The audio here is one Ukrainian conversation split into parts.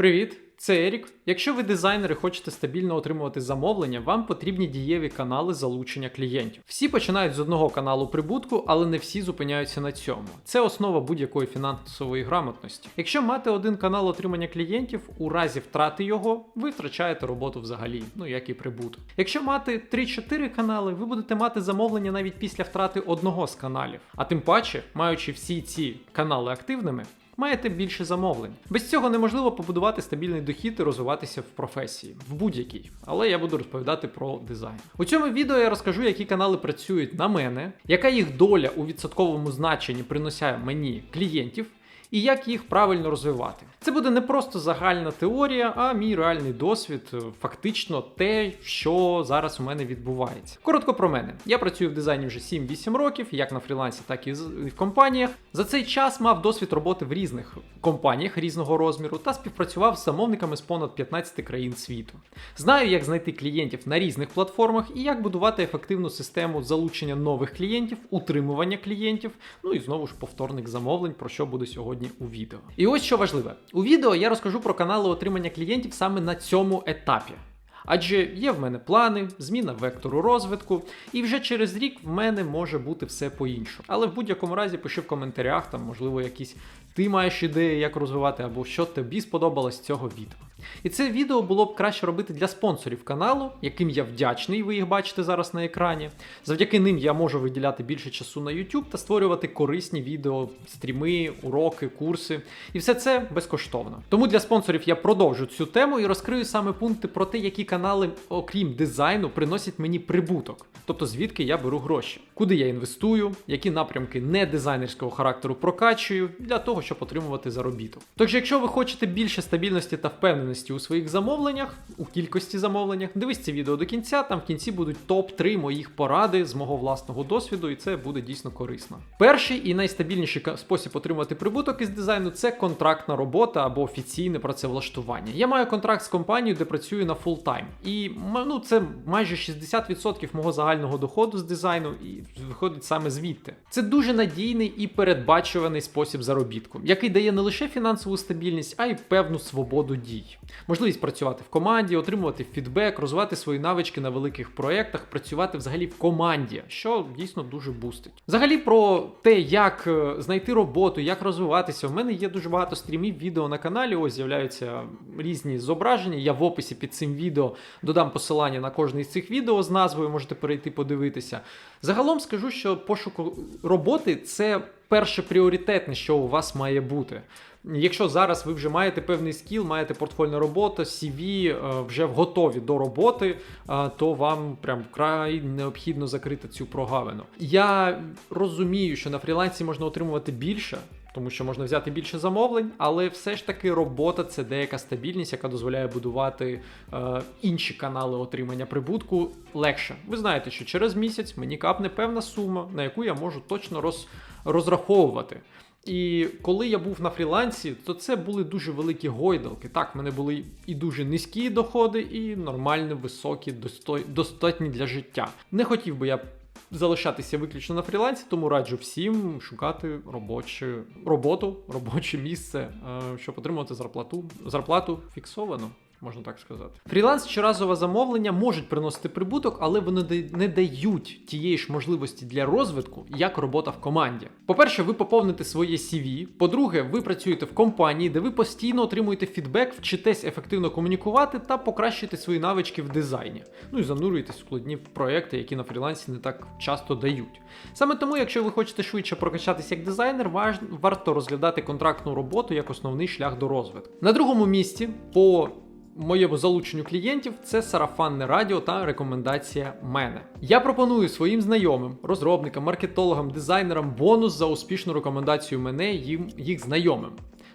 Привіт, це Ерік. Якщо ви дизайнер і хочете стабільно отримувати замовлення, вам потрібні дієві канали залучення клієнтів. Всі починають з одного каналу прибутку, але не всі зупиняються на цьому. Це основа будь-якої фінансової грамотності. Якщо мати один канал отримання клієнтів, у разі втрати його, ви втрачаєте роботу взагалі, ну як і прибуток. Якщо мати 3-4 канали, ви будете мати замовлення навіть після втрати одного з каналів. А тим паче, маючи всі ці канали активними, маєте більше замовлень. Без цього неможливо побудувати стабільний дохід і розвиватися в професії, в будь-якій. Але я буду розповідати про дизайн. У цьому відео я розкажу, які канали працюють на мене, яка їх доля у відсотковому значенні приносяє мені клієнтів. І як їх правильно розвивати. Це буде не просто загальна теорія, а мій реальний досвід, е, фактично те, що зараз у мене відбувається. Коротко про мене. Я працюю в дизайні вже 7-8 років, як на фрілансі, так і в компаніях. За цей час мав досвід роботи в різних компаніях різного розміру та співпрацював з замовниками з понад 15 країн світу. Знаю, як знайти клієнтів на різних платформах і як будувати ефективну систему залучення нових клієнтів, утримування клієнтів, ну і знову ж повторних замовлень, про що буде сьогодні у відео. І ось що важливе: у відео я розкажу про канали отримання клієнтів саме на цьому етапі. Адже є в мене плани, зміна вектору розвитку, і вже через рік в мене може бути все по-іншому. Але в будь-якому разі пиши в коментарях, там, можливо, якісь ти маєш ідеї, як розвивати, або що тобі сподобалось з цього відео. І це відео було б краще робити для спонсорів каналу, яким я вдячний, ви їх бачите зараз на екрані. Завдяки ним я можу виділяти більше часу на YouTube та створювати корисні відео, стріми, уроки, курси. І все це безкоштовно. Тому для спонсорів я продовжу цю тему і розкрию саме пункти про те, які канали, окрім дизайну, приносять мені прибуток. Тобто звідки я беру гроші, куди я інвестую, які напрямки не дизайнерського характеру прокачую для того, щоб отримувати заробіток. Тож, якщо ви хочете більше стабільності та впевненості у своїх замовленнях, у кількості замовленнях, дивись це відео до кінця. Там в кінці будуть топ-3 моїх поради з мого власного досвіду, і це буде дійсно корисно. Перший і найстабільніший спосіб отримати прибуток із дизайну це контрактна робота або офіційне працевлаштування. Я маю контракт з компанією, де працюю на фултайм. І ну, це майже 60% мого загального доходу з дизайну і виходить саме звідти. Це дуже надійний і передбачуваний спосіб заробітку, який дає не лише фінансову стабільність, а й певну свободу дій. Можливість працювати в команді, отримувати фідбек, розвивати свої навички на великих проєктах, працювати взагалі в команді, що дійсно дуже бустить. Взагалі про те, як е, знайти роботу, як розвиватися. У мене є дуже багато стрімів, відео на каналі. Ось з'являються різні зображення. Я в описі під цим відео додам посилання на кожне із цих відео з назвою, можете перейти подивитися. Загалом скажу, що пошук роботи це перше пріоритетне, що у вас має бути. Якщо зараз ви вже маєте певний скіл, маєте портфольна робота, CV е, вже готові до роботи, е, то вам прям вкрай необхідно закрити цю прогавину. Я розумію, що на фрілансі можна отримувати більше. Тому що можна взяти більше замовлень, але все ж таки робота це деяка стабільність, яка дозволяє будувати е, інші канали отримання прибутку легше. Ви знаєте, що через місяць мені капне певна сума, на яку я можу точно роз, розраховувати. І коли я був на фрілансі, то це були дуже великі гойдалки. Так, в мене були і дуже низькі доходи, і нормально високі, достатні для життя. Не хотів би я залишатися виключно на фрілансі, тому раджу всім шукати робочу роботу, робоче місце, е, щоб отримувати зарплату, зарплату фіксовану. Можна так сказати. Фріланс чи разове замовлення можуть приносити прибуток, але вони не дають тієї ж можливості для розвитку, як робота в команді. По-перше, ви поповните своє CV. По-друге, ви працюєте в компанії, де ви постійно отримуєте фідбек, вчитесь ефективно комунікувати та покращуєте свої навички в дизайні. Ну і занурюєтесь в складні проекти, які на фрілансі не так часто дають. Саме тому, якщо ви хочете швидше прокачатися як дизайнер, важ- варто розглядати контрактну роботу як основний шлях до розвитку. На другому місці по моєму залученню клієнтів це сарафанне радіо та рекомендація мене. Я пропоную своїм знайомим, розробникам, маркетологам, дизайнерам бонус за успішну рекомендацію мене їм їх знайомим.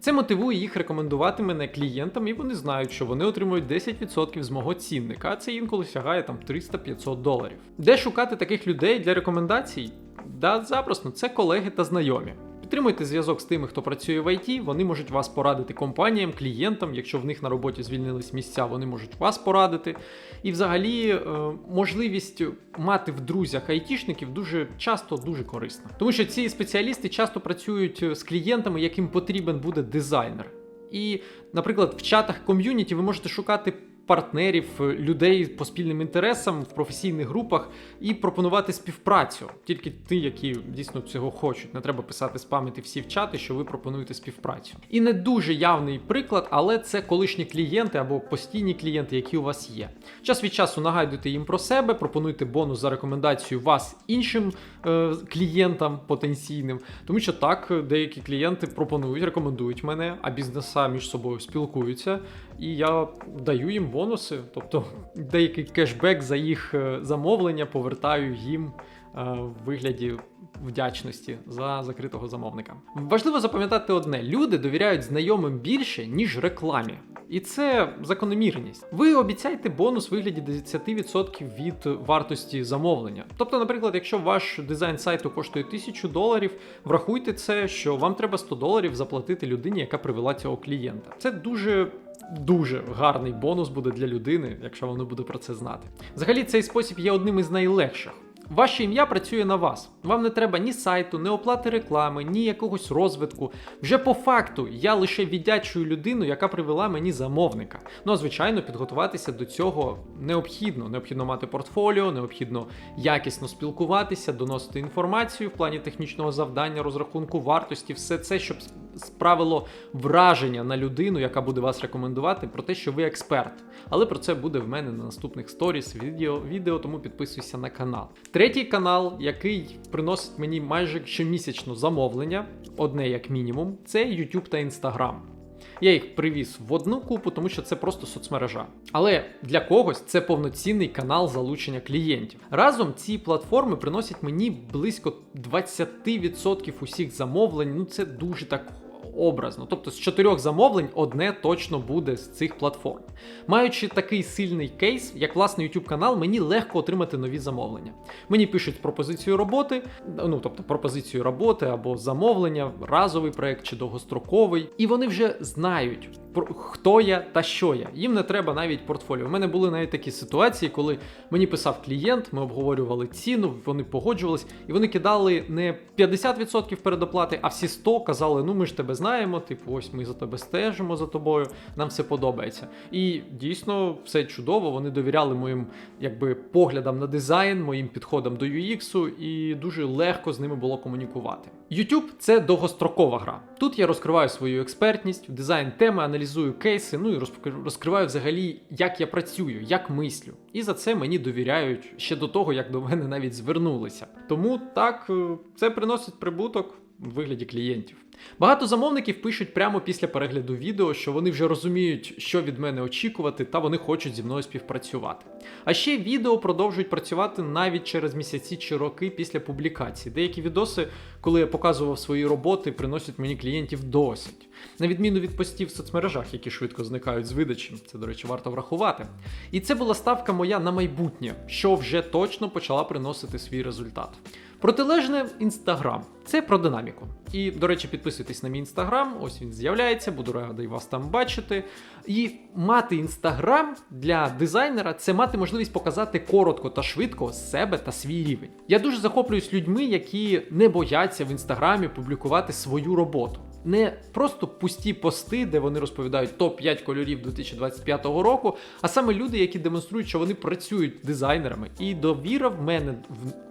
Це мотивує їх рекомендувати мене клієнтам, і вони знають, що вони отримують 10% з мого цінника, а це інколи сягає там 300-500 доларів. Де шукати таких людей для рекомендацій? Да, запросто, це колеги та знайомі. Підтримуйте зв'язок з тими, хто працює в ІТ, вони можуть вас порадити компаніям, клієнтам. Якщо в них на роботі звільнились місця, вони можуть вас порадити. І взагалі е, можливість мати в друзях айтішників дуже часто дуже корисна. Тому що ці спеціалісти часто працюють з клієнтами, яким потрібен буде дизайнер. І, наприклад, в чатах ком'юніті ви можете шукати партнерів, е, людей по спільним інтересам в професійних групах і пропонувати співпрацю. Тільки ті, які дійсно цього хочуть. Не треба писати з пам'яті всі в чати, що ви пропонуєте співпрацю. І не дуже явний приклад, але це колишні клієнти або постійні клієнти, які у вас є. Час від часу нагадуйте їм про себе, пропонуйте бонус за рекомендацію вас іншим клієнтам потенційним, тому що так е, деякі клієнти пропонують, рекомендують мене, а бізнеса між собою спілкуються, і я даю їм бонуси, тобто деякий кешбек за їх е, замовлення повертаю їм е, в вигляді вдячності за закритого замовника. Важливо запам'ятати одне: люди довіряють знайомим більше, ніж рекламі. І це закономірність. Ви обіцяєте бонус в вигляді 10% від вартості замовлення. Тобто, наприклад, якщо ваш дизайн сайту коштує 1000 доларів, врахуйте це, що вам треба 100 доларів заплатити людині, яка привела цього клієнта. Це дуже. Дуже гарний бонус буде для людини, якщо вона буде про це знати. Взагалі, цей спосіб є одним із найлегших. Ваше ім'я працює на вас. Вам не треба ні сайту, ні оплати реклами, ні якогось розвитку. Вже по факту я лише віддячую людину, яка привела мені замовника. Ну а звичайно, підготуватися до цього необхідно. Необхідно мати портфоліо, необхідно якісно спілкуватися, доносити інформацію в плані технічного завдання, розрахунку вартості, все це, щоб справило враження на людину, яка буде вас рекомендувати, про те, що ви експерт. Але про це буде в мене на наступних сторіс, відео, відео, тому підписуйся на канал. Третій канал, який приносить мені майже щомісячно замовлення, одне як мінімум, це YouTube та Instagram. Я їх привіз в одну купу, тому що це просто соцмережа. Але для когось це повноцінний канал залучення клієнтів. Разом ці платформи приносять мені близько 20% усіх замовлень. Ну це дуже так образно. Тобто з чотирьох замовлень одне точно буде з цих платформ. Маючи такий сильний кейс, як власний YouTube канал, мені легко отримати нові замовлення. Мені пишуть пропозицію роботи, ну тобто пропозицію роботи або замовлення, разовий проект чи довгостроковий, і вони вже знають. Хто я та що я. Їм не треба навіть портфоліо. У мене були навіть такі ситуації, коли мені писав клієнт, ми обговорювали ціну, вони погоджувались, і вони кидали не 50% передоплати, а всі 100 казали: ну ми ж тебе знаємо, типу, ось ми за тебе стежимо за тобою, нам все подобається. І дійсно все чудово. Вони довіряли моїм якби поглядам на дизайн, моїм підходам до UX, і дуже легко з ними було комунікувати. YouTube – це довгострокова гра. Тут я розкриваю свою експертність, дизайн теми, аналізую кейси, ну і розкриваю взагалі, як я працюю, як мислю. І за це мені довіряють ще до того, як до мене навіть звернулися. Тому так, е, це приносить прибуток вигляді клієнтів. Багато замовників пишуть прямо після перегляду відео, що вони вже розуміють, що від мене очікувати, та вони хочуть зі мною співпрацювати. А ще відео продовжують працювати навіть через місяці чи роки після публікації. Деякі відоси, коли я показував свої роботи, приносять мені клієнтів досить. На відміну від постів в соцмережах, які швидко зникають з видачі, це, до речі, варто врахувати. І це була ставка моя на майбутнє, що вже точно почала приносити свій результат. Протилежне інстаграм це про динаміку. І, до речі, підписуйтесь на мій інстаграм, ось він з'являється, буду радий вас там бачити. І мати інстаграм для дизайнера це мати можливість показати коротко та швидко себе та свій рівень. Я дуже захоплююсь людьми, які не бояться в інстаграмі публікувати свою роботу. Не просто пусті пости, де вони розповідають топ-5 кольорів 2025 року, а саме люди, які демонструють, що вони працюють дизайнерами, і довіра в мене в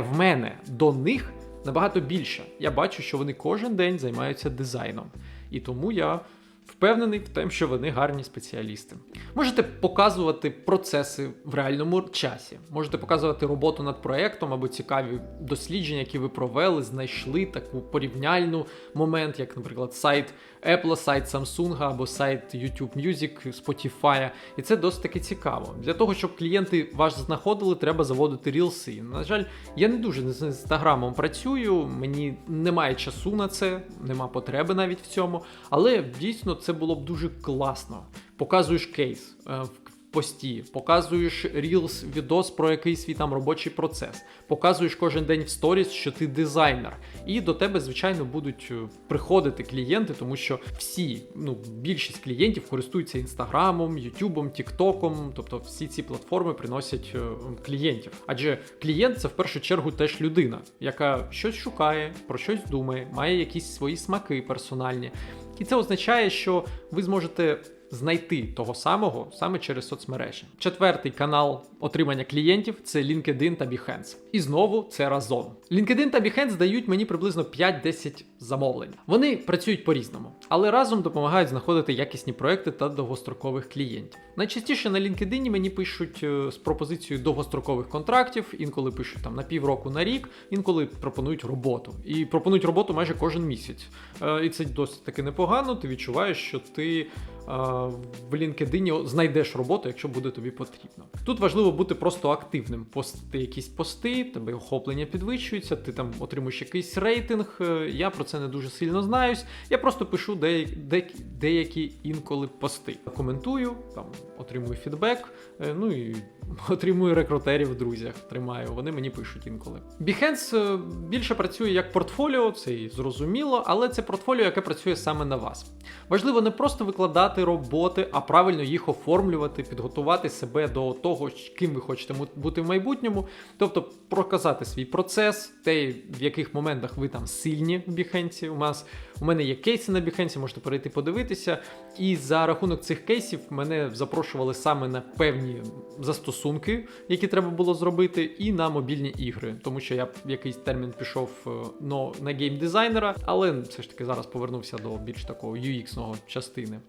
в мене до них набагато більше. Я бачу, що вони кожен день займаються дизайном. І тому я впевнений в тому, що вони гарні спеціалісти. Можете показувати процеси в реальному часі, можете показувати роботу над проектом або цікаві дослідження, які ви провели, знайшли таку порівняльну момент, як, наприклад, сайт Apple, сайт Samsung або сайт YouTube Music, Spotify. І це досить таки цікаво. Для того, щоб клієнти вас знаходили, треба заводити рілси. На жаль, я не дуже з інстаграмом працюю, мені немає часу на це, нема потреби навіть в цьому. Але дійсно це було б дуже класно. Показуєш кейс е, в пості, показуєш Reels, відос про якийсь свій там робочий процес, показуєш кожен день в сторіс, що ти дизайнер. І до тебе, звичайно, будуть е, приходити клієнти, тому що всі, ну, більшість клієнтів користуються інстаграмом, ютубом, тіктоком, тобто всі ці платформи приносять е, клієнтів. Адже клієнт це в першу чергу теж людина, яка щось шукає, про щось думає, має якісь свої смаки персональні. І це означає, що ви зможете знайти того самого саме через соцмережі. Четвертий канал отримання клієнтів це LinkedIn та Behance. І знову це разом. LinkedIn та Behance дають мені приблизно 5-10 замовлень. Вони працюють по-різному, але разом допомагають знаходити якісні проекти та довгострокових клієнтів. Найчастіше на LinkedIn мені пишуть е, з пропозицією довгострокових контрактів, інколи пишуть там на півроку на рік, інколи пропонують роботу. І пропонують роботу майже кожен місяць. Е, І це досить таки непогано. Ти відчуваєш, що ти в LinkedIn знайдеш роботу, якщо буде тобі потрібно. Тут важливо бути просто активним. Пости якісь пости, тебе охоплення підвищується, ти там отримуєш якийсь рейтинг. Е, Я про це не дуже сильно знаюсь. Я просто пишу деякі, деякі інколи пости. Коментую, там отримую фідбек, е, ну і отримую рекрутерів в друзях. Тримаю, вони мені пишуть інколи. Behance е, більше працює як портфоліо, це і зрозуміло, але це портфоліо, яке працює саме на вас. Важливо не просто викладати роботи, а правильно їх оформлювати, підготувати себе до того, ким ви хочете бути в майбутньому, тобто проказати свій процес, те, в яких моментах ви там сильні в Behance. У нас у мене є кейси на Behance, можете перейти подивитися. І за рахунок цих кейсів мене запрошували саме на певні застосунки, які треба було зробити, і на мобільні ігри, тому що я якийсь термін пішов е, но, на геймдизайнера, але все ж таки зараз повернувся до більш такого UX-ного частини.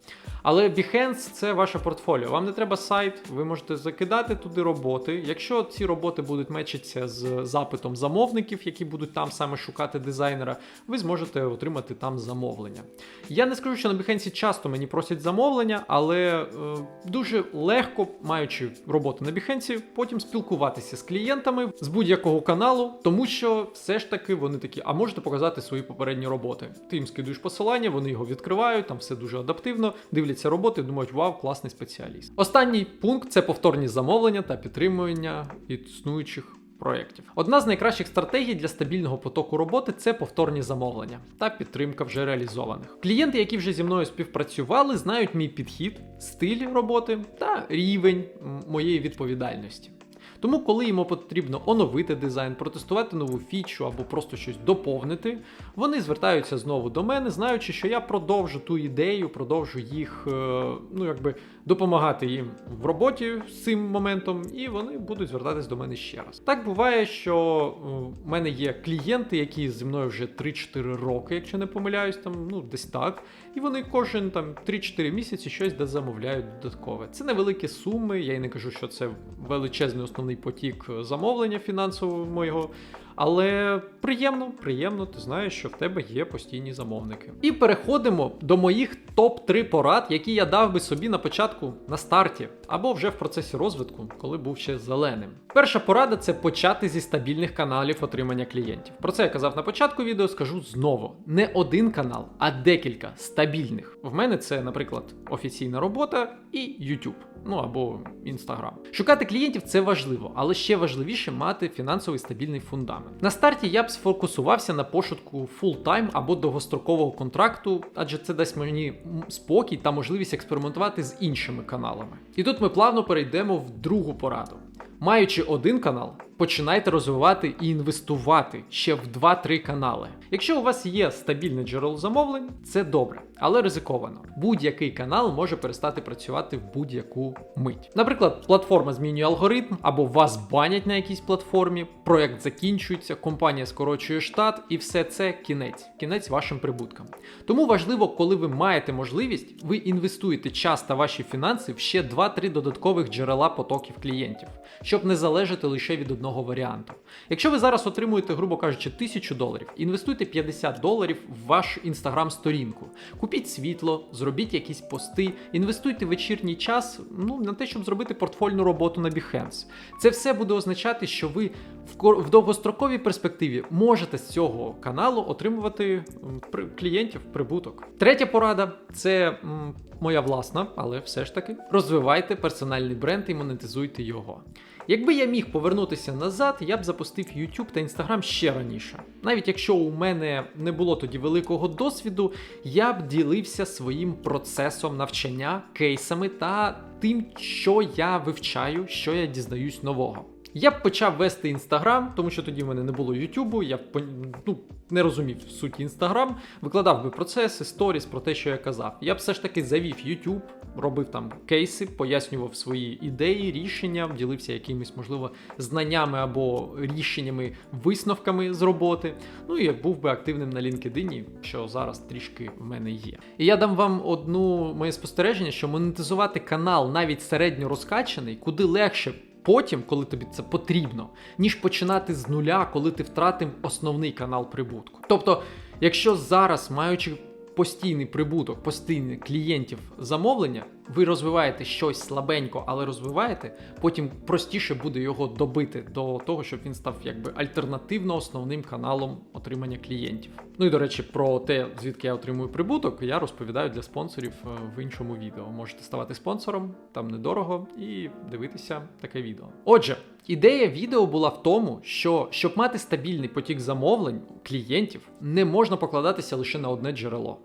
Але Behance це ваше портфоліо. Вам не треба сайт, ви можете закидати туди роботи. Якщо ці роботи будуть мечитися з запитом замовників, які будуть там саме шукати дизайнера, ви зможете отримати там замовлення. Я не скажу, що на Behance часто мені просять замовлення, але е, дуже легко, маючи роботу на Behance, потім спілкуватися з клієнтами з будь-якого каналу, тому що все ж таки вони такі, а можете показати свої попередні роботи. Ти їм скидуєш посилання, вони його відкривають, там все дуже адаптивно, дивляться роботи, думають, вау, класний спеціаліст. Останній пункт це повторні замовлення та підтримування існуючих. Проєктів. Одна з найкращих стратегій для стабільного потоку роботи це повторні замовлення та підтримка вже реалізованих. Клієнти, які вже зі мною співпрацювали, знають мій підхід, стиль роботи та рівень моєї відповідальності. Тому, коли йому потрібно оновити дизайн, протестувати нову фічу або просто щось доповнити, вони звертаються знову до мене, знаючи, що я продовжу ту ідею, продовжу їх, е, ну якби допомагати їм в роботі з цим моментом, і вони будуть звертатись до мене ще раз. Так буває, що е, в мене є клієнти, які зі мною вже 3-4 роки, якщо не помиляюсь, там ну десь так. І вони кожен там 3-4 місяці щось де замовляють додаткове. Це невеликі суми. Я й не кажу, що це величезний основний потік е, замовлення фінансового моєго. Але приємно, приємно, ти знаєш, що в тебе є постійні замовники. І переходимо до моїх топ-3 порад, які я дав би собі на початку на старті, або вже в процесі розвитку, коли був ще зеленим. Перша порада це почати зі стабільних каналів отримання клієнтів. Про це я казав на початку відео, скажу знову: не один канал, а декілька стабільних. В мене це, наприклад, офіційна робота і YouTube, ну або Інстаграм. Шукати клієнтів це важливо, але ще важливіше мати фінансовий стабільний фундамент. На старті я б сфокусувався на пошуку full-time або довгострокового контракту, адже це дасть мені спокій та можливість експериментувати з іншими каналами. І тут ми плавно перейдемо в другу пораду. Маючи один канал, починайте розвивати і інвестувати ще в 2-3 канали. Якщо у вас є стабільне джерело замовлень, це добре, але ризиковано. Будь-який канал може перестати працювати в будь-яку мить. Наприклад, платформа змінює алгоритм, або вас банять на якійсь платформі, проект закінчується, компанія скорочує штат, і все це кінець, кінець вашим прибуткам. Тому важливо, коли ви маєте можливість, ви інвестуєте час та ваші фінанси в ще 2-3 додаткових джерела потоків клієнтів, щоб не залежати лише від одного варіанту. Якщо ви зараз отримуєте, грубо кажучи, 1000 доларів, інвестуйте 50 доларів в вашу інстаграм-сторінку. Купіть світло, зробіть якісь пости, інвестуйте вечірній час ну, на те, щоб зробити портфольну роботу на Behance. Це все буде означати, що ви в, довгостроковій перспективі можете з цього каналу отримувати клієнтів, прибуток. Третя порада це моя власна, але все ж таки розвивайте персональний бренд і монетизуйте його. Якби я міг повернутися назад, я б запустив YouTube та Instagram ще раніше. Навіть якщо у мене не було тоді великого досвіду, я б ділився своїм процесом навчання, кейсами та тим, що я вивчаю, що я дізнаюсь нового. Я б почав вести інстаграм, тому що тоді в мене не було Ютубу, я ну, не розумів суті інстаграм, викладав би процеси, сторіс про те, що я казав. Я б все ж таки завів Ютуб, робив там кейси, пояснював свої ідеї, рішення, ділився якимись, можливо, знаннями або рішеннями, висновками з роботи. Ну і був би активним на LinkedIn, що зараз трішки в мене є. І я дам вам одну моє спостереження, що монетизувати канал навіть середньо розкачаний, куди легше. Потім, коли тобі це потрібно, ніж починати з нуля, коли ти втратив основний канал прибутку. Тобто, якщо зараз, маючи постійний прибуток, постійних клієнтів замовлення, ви розвиваєте щось слабенько, але розвиваєте, потім простіше буде його добити до того, щоб він став якби альтернативно основним каналом отримання клієнтів. Ну і до речі, про те, звідки я отримую прибуток, я розповідаю для спонсорів е, в іншому відео. Можете ставати спонсором, там недорого, і дивитися таке відео. Отже, ідея відео була в тому, що щоб мати стабільний потік замовлень клієнтів, не можна покладатися лише на одне джерело.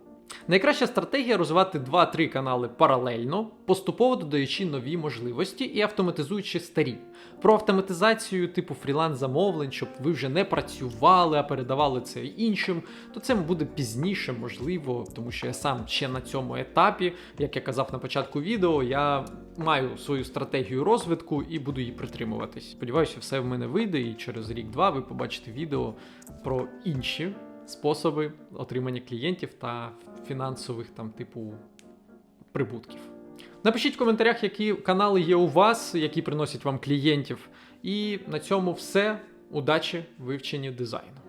Найкраща стратегія розвивати 2-3 канали паралельно, поступово додаючи нові можливості і автоматизуючи старі. Про автоматизацію типу фріланс-замовлень, щоб ви вже не працювали, а передавали це іншим, то це буде пізніше, можливо, тому що я сам ще на цьому етапі, як я казав на початку відео, я маю свою стратегію розвитку і буду її притримуватись. Сподіваюся, все в мене вийде, і через рік-два ви побачите відео про інші способи отримання клієнтів та фінансових там типу прибутків. Напишіть в коментарях, які канали є у вас, які приносять вам клієнтів. І на цьому все. Удачі в дизайну.